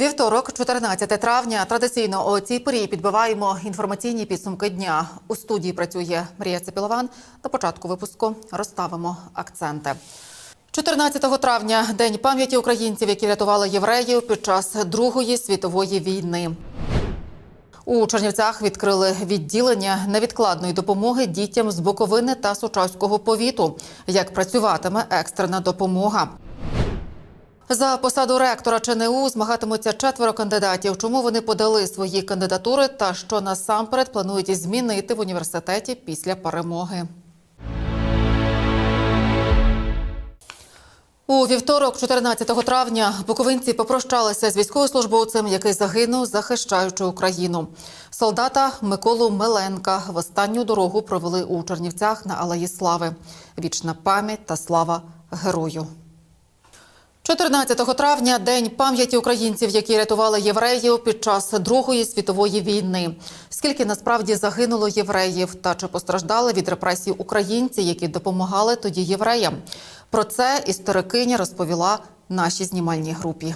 Вівторок, 14 травня. Традиційно о цій порі підбиваємо інформаційні підсумки дня. У студії працює Марія Цепілован. На початку випуску розставимо акценти. 14 травня день пам'яті українців, які рятували євреїв під час Другої світової війни. У Чернівцях відкрили відділення невідкладної допомоги дітям з Буковини та Сучавського повіту. Як працюватиме екстрена допомога? За посаду ректора ЧНУ змагатимуться четверо кандидатів. Чому вони подали свої кандидатури та що насамперед планують змінити в університеті після перемоги? У вівторок, 14 травня, буковинці попрощалися з військовослужбовцем, який загинув, захищаючи Україну. Солдата Миколу Меленка в останню дорогу провели у Чернівцях на Алеї Слави. Вічна пам'ять та слава герою. 14 травня день пам'яті українців, які рятували євреїв під час Другої світової війни. Скільки насправді загинуло євреїв та чи постраждали від репресій українці, які допомагали тоді євреям? Про це історикиня розповіла нашій знімальній групі.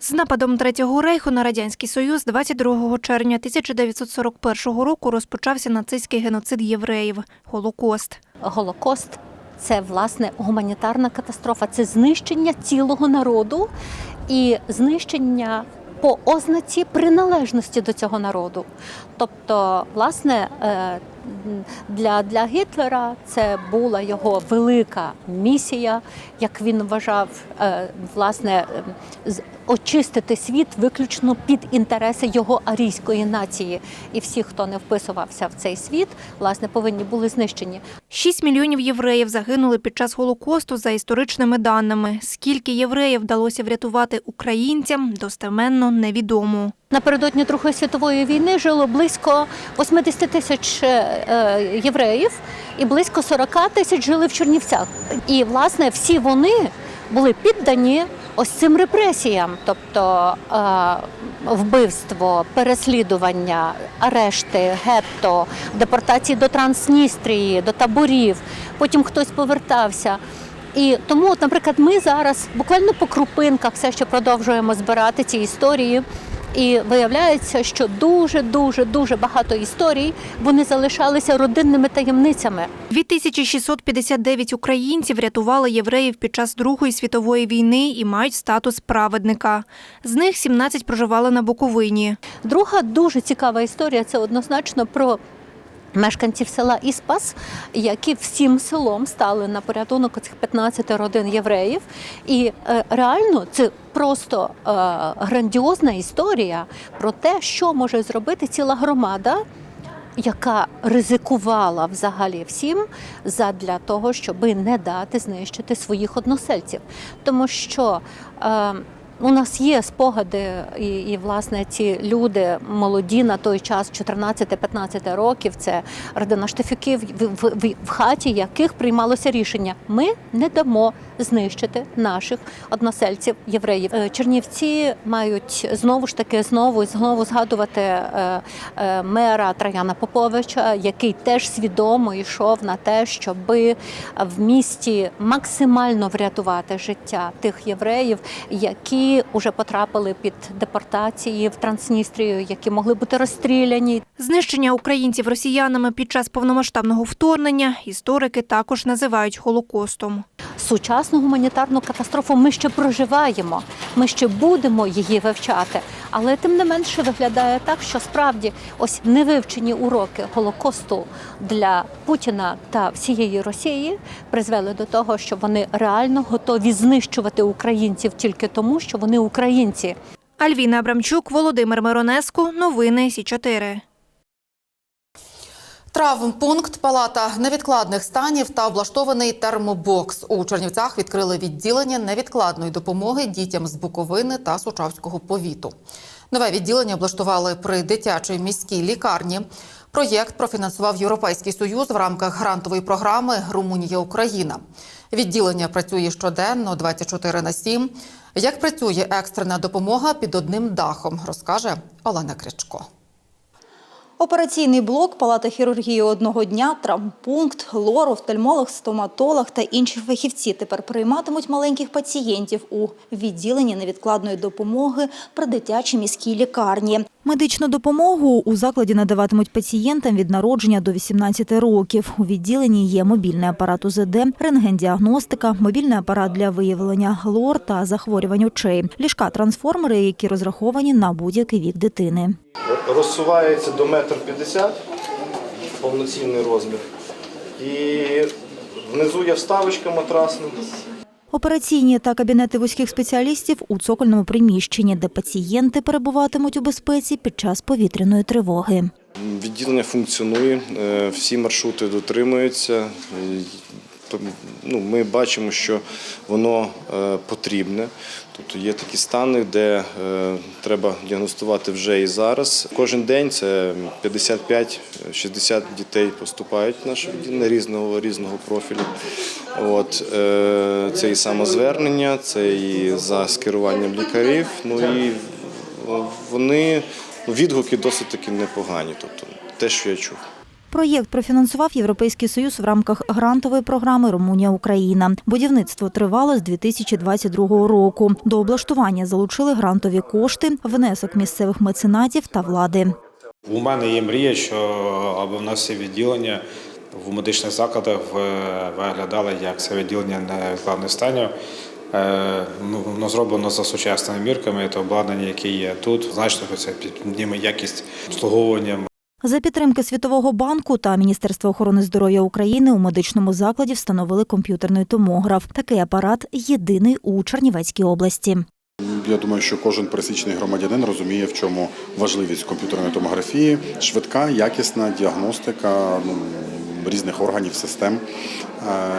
З нападом Третього рейху на радянський союз 22 червня 1941 року розпочався нацистський геноцид євреїв Голокост. Голокост це власне гуманітарна катастрофа, це знищення цілого народу і знищення по ознаці приналежності до цього народу. Тобто, власне, е, для, для Гітлера це була його велика місія, як він вважав, е, власне, е, очистити світ виключно під інтереси його арійської нації. І всі, хто не вписувався в цей світ, власне, повинні були знищені. 6 мільйонів євреїв загинули під час Голокосту за історичними даними. Скільки євреїв вдалося врятувати українцям, достеменно невідомо. Напередодні Другої світової війни жило близько 80 тисяч е, євреїв, і близько 40 тисяч жили в Чернівцях. І власне всі вони були піддані ось цим репресіям, тобто е, вбивство, переслідування, арешти, гетто, депортації до Трансністрії, до таборів. Потім хтось повертався. І тому, от, наприклад, ми зараз буквально по крупинках все ще продовжуємо збирати ці історії. І виявляється, що дуже, дуже, дуже багато історій вони залишалися родинними таємницями. 2659 українців рятували євреїв під час Другої світової війни і мають статус праведника. З них 17 проживали на Буковині. Друга дуже цікава історія це однозначно про. Мешканців села Іспас, які всім селом стали на порятунок цих 15 родин євреїв, і е, реально це просто е, грандіозна історія про те, що може зробити ціла громада, яка ризикувала взагалі всім задля того, щоб не дати знищити своїх односельців. Тому що е, у нас є спогади, і, і власне ці люди молоді на той час, 14-15 років, це родина Штефюків, в, в, в, в хаті яких приймалося рішення: ми не дамо знищити наших односельців євреїв. Е, Чернівці мають знову ж таки знову знову згадувати е, е, мера Траяна Поповича, який теж свідомо йшов на те, щоби в місті максимально врятувати життя тих євреїв, які вже потрапили під депортації в Трансністрію, які могли бути розстріляні. Знищення українців росіянами під час повномасштабного вторгнення історики також називають Голокостом. Сучасну гуманітарну катастрофу ми ще проживаємо, ми ще будемо її вивчати. Але тим не менше виглядає так, що справді ось невивчені уроки Голокосту для Путіна та всієї Росії призвели до того, що вони реально готові знищувати українців тільки тому, що вони українці. Альвіна Абрамчук, Володимир Миронеску. Новини Сі 4 Травмпункт, палата невідкладних станів та облаштований термобокс. У Чернівцях відкрили відділення невідкладної допомоги дітям з Буковини та Сучавського повіту. Нове відділення облаштували при дитячій міській лікарні. Проєкт профінансував Європейський Союз в рамках грантової програми Румунія Україна. Відділення працює щоденно 24 на 7. Як працює екстрена допомога під одним дахом, розкаже Олена Крячко. Операційний блок, палата хірургії одного дня, травмпункт, лор, офтальмолог, стоматолог та інші фахівці тепер прийматимуть маленьких пацієнтів у відділенні невідкладної допомоги при дитячій міській лікарні. Медичну допомогу у закладі надаватимуть пацієнтам від народження до 18 років. У відділенні є мобільний апарат УЗД, рентгендіагностика, мобільний апарат для виявлення лор та захворювань очей, ліжка-трансформери, які розраховані на будь-який вік дитини. Розсувається до метр п'ятдесят, повноцінний розмір. І внизу є вставочка матрасна. Операційні та кабінети вузьких спеціалістів у цокольному приміщенні, де пацієнти перебуватимуть у безпеці під час повітряної тривоги. Відділення функціонує, е, всі маршрути дотримуються. Е, Ну, ми бачимо, що воно е, потрібне. Тобто є такі стани, де е, треба діагностувати вже і зараз. Кожен день це 55-60 дітей поступають в наше відділення різного різного профілю. От, е, це і самозвернення, це і за скеруванням лікарів. Ну і вони ну, відгуки досить таки непогані. Тобто те, що я чув. Проєкт профінансував Європейський Союз в рамках грантової програми Румунія-Україна. Будівництво тривало з 2022 року. До облаштування залучили грантові кошти, внесок місцевих меценатів та влади. У мене є мрія, що аби в нас всі відділення в медичних закладах виглядали як це відділення невідкладних станів. Е, Ну, воно зроблено за сучасними мірками, то обладнання, яке є тут, значно це підніме якість обслуговування За підтримки Світового банку та Міністерства охорони здоров'я України у медичному закладі встановили комп'ютерний томограф. Такий апарат єдиний у Чернівецькій області. Я думаю, що кожен пересічний громадянин розуміє, в чому важливість комп'ютерної томографії, швидка, якісна діагностика ну, різних органів, систем. Е,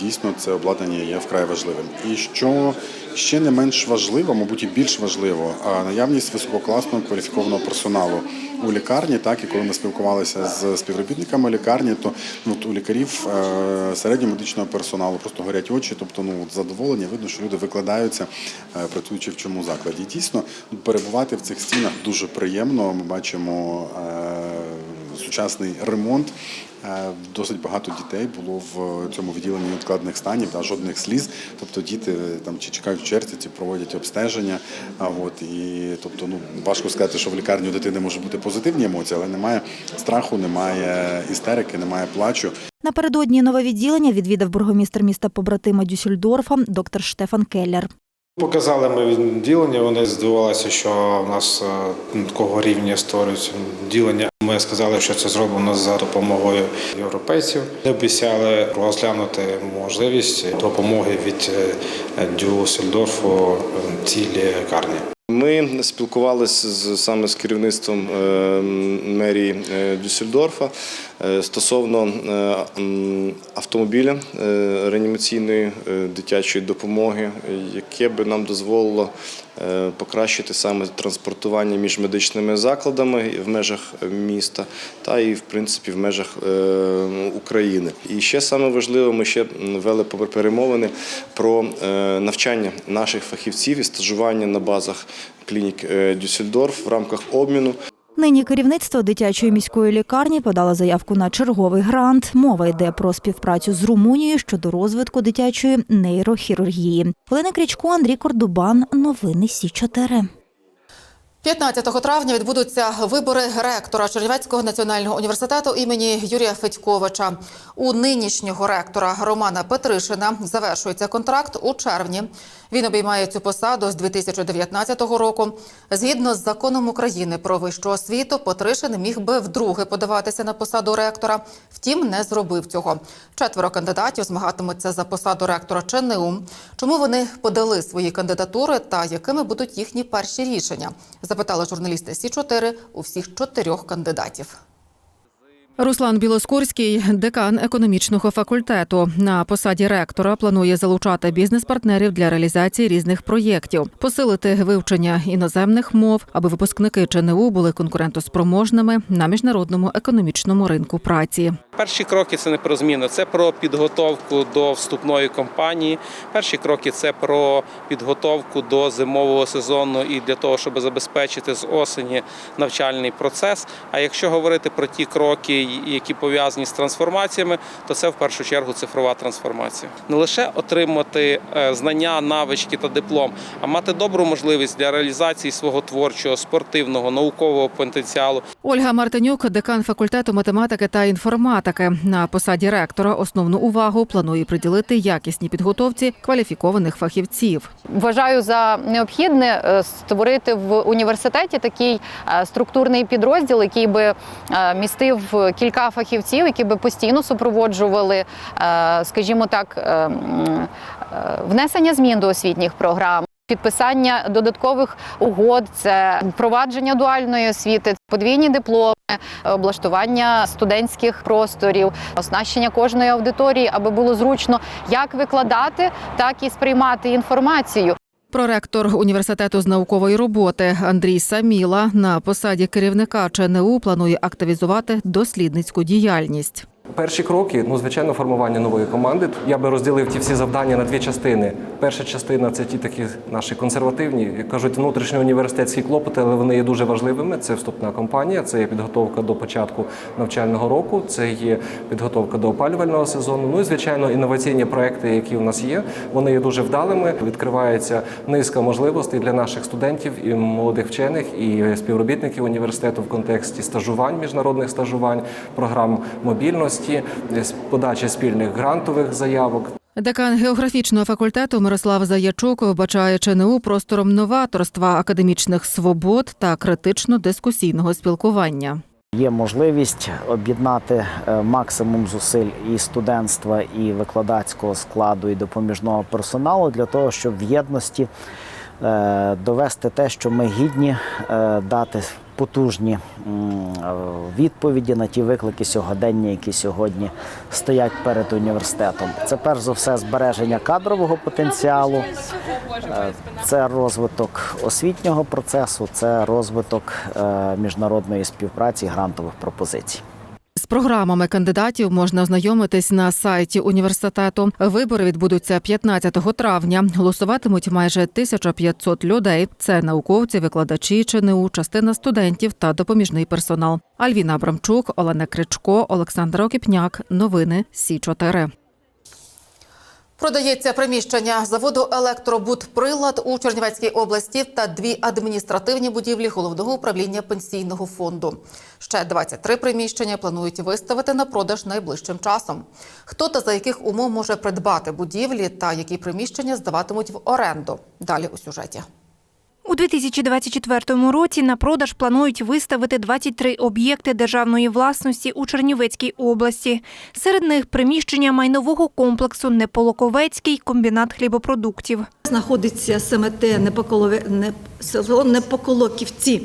Дійсно, це обладнання є вкрай важливим. І що ще не менш важливо, мабуть, і більш важливо, наявність висококласного кваліфікованого персоналу у лікарні. Так і коли ми спілкувалися з співробітниками лікарні, то ну, у лікарів е, середнього медичного персоналу просто горять очі, тобто ну задоволення, видно, що люди викладаються, е, працюючи в цьому закладі. Дійсно, перебувати в цих стінах дуже приємно. Ми бачимо сучасний ремонт. Е, Досить багато дітей було в цьому відділенні відкладних станів, та жодних сліз. Тобто діти там чи чекають в черзі, чи проводять обстеження. А от і тобто, ну важко сказати, що в лікарні у дитини може бути позитивні емоції, але немає страху, немає істерики, немає плачу. Напередодні нове відділення відвідав бургомістр міста побратима Дюссельдорфа доктор Штефан Келлер. Показали ми відділення, вони здивувалися, що в нас е, такого рівня створюють відділення. Ми сказали, що це зроблено за допомогою європейців. Обіцяли розглянути можливість допомоги від е, Дюссельдорфу е, цій лікарні. Ми спілкувалися з саме з керівництвом мерії Дюссельдорфа стосовно е, автомобіля е, реанімаційної е, дитячої допомоги, яке би нам дозволило е, покращити саме транспортування між медичними закладами в межах міста та і в принципі в межах е, України. І ще саме важливо, ми ще вели перемовини про е, навчання наших фахівців і стажування на базах клінік е, Дюссельдорф в рамках обміну. Нині керівництво дитячої міської лікарні подало заявку на черговий грант. Мова йде про співпрацю з Румунією щодо розвитку дитячої нейрохірургії. Олена Крічко, Андрій Кордубан. Новини Сі 4 15 травня відбудуться вибори ректора Чернівецького національного університету імені Юрія Федьковича. У нинішнього ректора Романа Петришина завершується контракт у червні. Він обіймає цю посаду з 2019 року. Згідно з законом України про вищу освіту, Петришин міг би вдруге подаватися на посаду ректора. Втім, не зробив цього. Четверо кандидатів змагатимуться за посаду ректора ЧНУ. Чому вони подали свої кандидатури та якими будуть їхні перші рішення? Запитали журналісти Сі 4 у всіх чотирьох кандидатів. Руслан Білоскурський, декан економічного факультету, на посаді ректора планує залучати бізнес-партнерів для реалізації різних проєктів, посилити вивчення іноземних мов, аби випускники ЧНУ були конкурентоспроможними на міжнародному економічному ринку праці. Перші кроки це не про зміну, це про підготовку до вступної кампанії. Перші кроки це про підготовку до зимового сезону і для того, щоб забезпечити з осені навчальний процес. А якщо говорити про ті кроки, які пов'язані з трансформаціями, то це в першу чергу цифрова трансформація. Не лише отримати е, знання, навички та диплом, а мати добру можливість для реалізації свого творчого, спортивного, наукового потенціалу. Ольга Мартинюк, декан факультету математики та інформатики, на посаді ректора основну увагу планує приділити якісній підготовці кваліфікованих фахівців. Вважаю за необхідне е, створити в університеті такий е, структурний підрозділ, який би е, містив кілька фахівців, які би постійно супроводжували, скажімо так, е, м, е, внесення змін до освітніх програм. Підписання додаткових угод, це впровадження дуальної освіти, подвійні дипломи, облаштування студентських просторів, оснащення кожної аудиторії, аби було зручно як викладати, так і сприймати інформацію. Проректор університету з наукової роботи Андрій Саміла на посаді керівника ЧНУ планує активізувати дослідницьку діяльність. Перші кроки, ну звичайно, формування нової команди. Я би розділив ті всі завдання на дві частини. Перша частина це ті такі наші консервативні, як кажуть, внутрішньоуніверситетські клопоти, але вони є дуже важливими. Це вступна кампанія, це є підготовка до початку навчального року, це є підготовка до опалювального сезону. Ну і звичайно, інноваційні проекти, які у нас є, вони є дуже вдалими. Відкривається низка можливостей для наших студентів і молодих вчених, і співробітників університету в контексті стажувань, міжнародних стажувань, програм мобільності, подачі спільних грантових заявок. Декан географічного факультету Мирослав Заячук вбачає ЧНУ простором новаторства, академічних свобод та критично-дискусійного спілкування. Є можливість об'єднати е, максимум зусиль і студентства, і викладацького складу, і допоміжного персоналу для того, щоб в єдності е, довести те, що ми гідні е, дати потужні відповіді на ті виклики сьогодення, які сьогодні стоять перед університетом. Це перш за все збереження кадрового потенціалу, е, це розвиток освітнього процесу, це розвиток е, міжнародної співпраці, грантових пропозицій. Програмами кандидатів можна ознайомитись на сайті університету. Вибори відбудуться 15 травня. Голосуватимуть майже 1500 людей. Це науковці, викладачі ЧНУ, частина студентів та допоміжний персонал. Альвіна Абрамчук, Олена Кричко, Олександр Окіпняк. Новини Сі 4 Продається приміщення заводу «Електробудприлад» у Чернівецькій області та дві адміністративні будівлі головного управління пенсійного фонду. Ще 23 приміщення планують виставити на продаж найближчим часом. Хто та за яких умов може придбати будівлі та які приміщення здаватимуть в оренду? Далі у сюжеті. У 2024 році на продаж планують виставити 23 об'єкти державної власності у Чернівецькій області. Серед них приміщення майнового комплексу Неполоковецький комбінат хлібопродуктів. Знаходиться СМТ село Непоколоківці,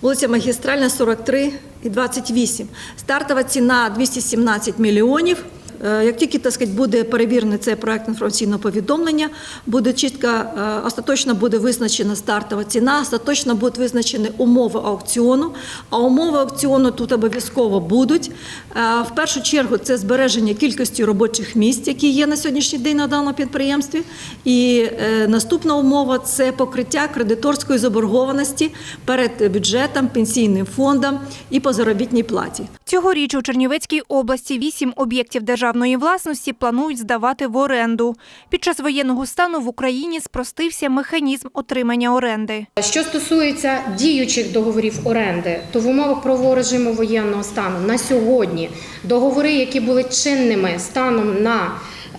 вулиця Магістральна, 43 і 28. Стартова ціна 217 мільйонів. Е, Як тільки так сказати, буде перевірений цей проект інформаційного повідомлення, буде чітко, е, остаточно буде визначена стартова ціна, остаточно будуть визначені умови аукціону. А умови аукціону тут обов'язково будуть. Е, В першу чергу це збереження кількості робочих місць, які є на сьогоднішній день на даному підприємстві. І наступна умова це покриття кредиторської заборгованості перед бюджетом, пенсійним фондом і по заробітній платі. Цьогоріч у Чернівецькій області вісім об'єктів державної власності планують здавати в оренду. Під час воєнного стану в Україні спростився механізм отримання оренди. Що стосується діючих договорів оренди, то в умовах правового режиму воєнного стану на сьогодні договори, які були чинними станом на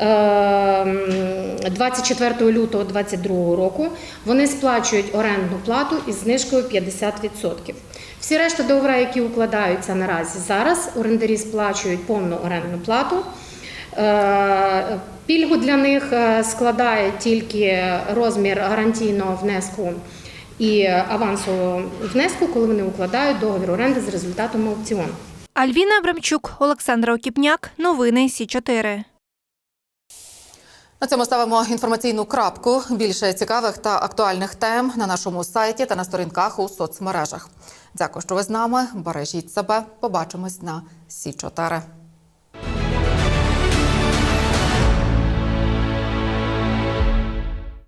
е, 24 лютого 2022 року, вони сплачують орендну плату із знижкою 50%. Всі решта договори, які укладаються наразі зараз, орендарі сплачують повну орендну плату. Е, пільгу для них е, складає тільки розмір гарантійного внеску і авансового внеску, коли вони укладають договір оренди з результатом аукціону. Альвіна Абрамчук, Олександра Окіпняк, новини Сі 4 на цьому ставимо інформаційну крапку. Більше цікавих та актуальних тем на нашому сайті та на сторінках у соцмережах. Дякую, що ви з нами. Бережіть себе. Побачимось на Сі 4